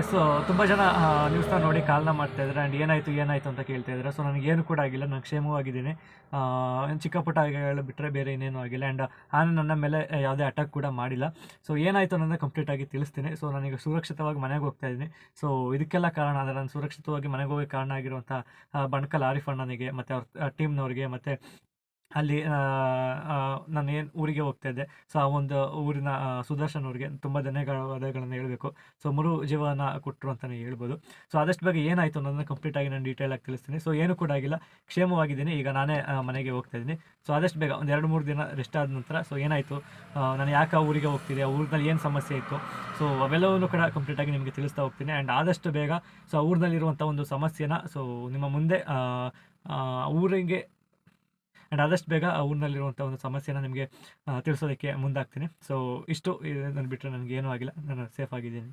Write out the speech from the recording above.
S ತುಂಬ ಜನ ನ್ಯೂಸ್ನ ನೋಡಿ ಕಾಲ್ನ ಮಾಡ್ತಾ ಆ್ಯಂಡ್ ಏನಾಯಿತು ಏನಾಯಿತು ಅಂತ ಕೇಳ್ತಾ ಇದ್ದಾರೆ. ಸೊ ನನಗೇನು ಕೂಡ ಆಗಿಲ್ಲ. ನಾನು ಕ್ಷೇಮವಾಗಿದ್ದೀನಿ. ಆಗಿದ್ದೀನಿ ಏನ್ ಚಿಕ್ಕ ಪುಟ್ಟ ಗಾಯಗಳು ಬಿಟ್ಟರೆ ಬೇರೆ ಇನ್ನೇನು ಆಗಿಲ್ಲ. ಆ್ಯಂಡ್ ಆನೆ ನನ್ನ ಮೇಲೆ ಯಾವುದೇ ಅಟ್ಯಾಕ್ ಕೂಡ ಮಾಡಿಲ್ಲ. ಸೊ ಏನಾಯಿತು ಅನ್ನೋದನ್ನ ಕಂಪ್ಲೀಟಾಗಿ ತಿಳಿಸ್ತೀನಿ. ಸೊ ನನಗೆ ಸುರಕ್ಷಿತವಾಗಿ ಮನೆಗೆ ಹೋಗ್ತಾ ಇದ್ದೀನಿ. ಸೊ ಇದಕ್ಕೆಲ್ಲ ಕಾರಣ ಅಂದರೆ ನಾನು ಸುರಕ್ಷಿತವಾಗಿ ಮನೆಗೆ ಹೋಗಿ ಕಾರಣ ಆಗಿರುವಂಥ ಬಣ್ಕಲ್ ಆರಿಫ್ ಅಣ್ಣನಿಗೆ, ಮತ್ತು ಅವ್ರ ಟೀಮ್ನವ್ರಿಗೆ ಮತ್ತು ಅಲ್ಲಿ ನಾನು ಏನು ಊರಿಗೆ ಹೋಗ್ತಾ ಇದ್ದೆ. ಸೊ ಆ ಒಂದು ಊರಿನ ಸುದರ್ಶನ್ ಅವ್ರಿಗೆ ತುಂಬ ಧನ್ಯವಾದಗಳನ್ನು ಹೇಳಬೇಕು. ಸೊ ಮರು ಜೀವನ ಕೊಟ್ಟರು ಅಂತಲೇ ಹೇಳ್ಬೋದು. ಸೊ ಆದಷ್ಟು ಬಗ್ಗೆ ಏನಾಯಿತು ಅನ್ನೋದನ್ನ ಕಂಪ್ಲೀಟಾಗಿ ನಾನು ಡೀಟೇಲಾಗಿ ತಿಳಿಸ್ತೀನಿ. ಸೊ ಏನು ಕೂಡ ಆಗಿಲ್ಲ. ಕ್ಷೇಮವಾಗಿದ್ದೀನಿ. ಈಗ ನಾನೇ ಮನೆಗೆ ಹೋಗ್ತಾ ಇದ್ದೀನಿ. ಸೊ ಆದಷ್ಟು ಬೇಗ ಒಂದು ಎರಡು ಮೂರು ದಿನ ರೆಸ್ಟ್ ಆದ ನಂತರ ಸೊ ಏನಾಯಿತು? ನಾನು ಯಾಕೆ ಆ ಊರಿಗೆ ಹೋಗ್ತಿದ್ದೆ? ಆ ಊರಿನಲ್ಲಿ ಏನು ಸಮಸ್ಯೆ ಇತ್ತು? ಸೊ ಅವೆಲ್ಲವನ್ನು ಕೂಡ ಕಂಪ್ಲೀಟಾಗಿ ನಿಮಗೆ ತಿಳಿಸ್ತಾ ಹೋಗ್ತೀನಿ. ಆ್ಯಂಡ್ ಆದಷ್ಟು ಬೇಗ ಸೊ ಆ ಊರಿನಲ್ಲಿರುವಂಥ ಒಂದು ಸಮಸ್ಯೆನ ಸೊ ನಿಮ್ಮ ಮುಂದೆ ಊರಿಗೆ ಆ್ಯಂಡ್ ಆದಷ್ಟು ಬೇಗ ಊರಿನಲ್ಲಿರುವಂಥ ಒಂದು ಸಮಸ್ಯೆನ ನಿಮಗೆ ತಿಳಿಸೋದಕ್ಕೆ ಮುಂದಾಗ್ತೀನಿ. ಸೊ ಇಷ್ಟು, ಇದನ್ನು ಬಿಟ್ಟರೆ ನನಗೆ ಏನೂ ಆಗಿಲ್ಲ. ನಾನು ಸೇಫ್ ಆಗಿದ್ದೀನಿ.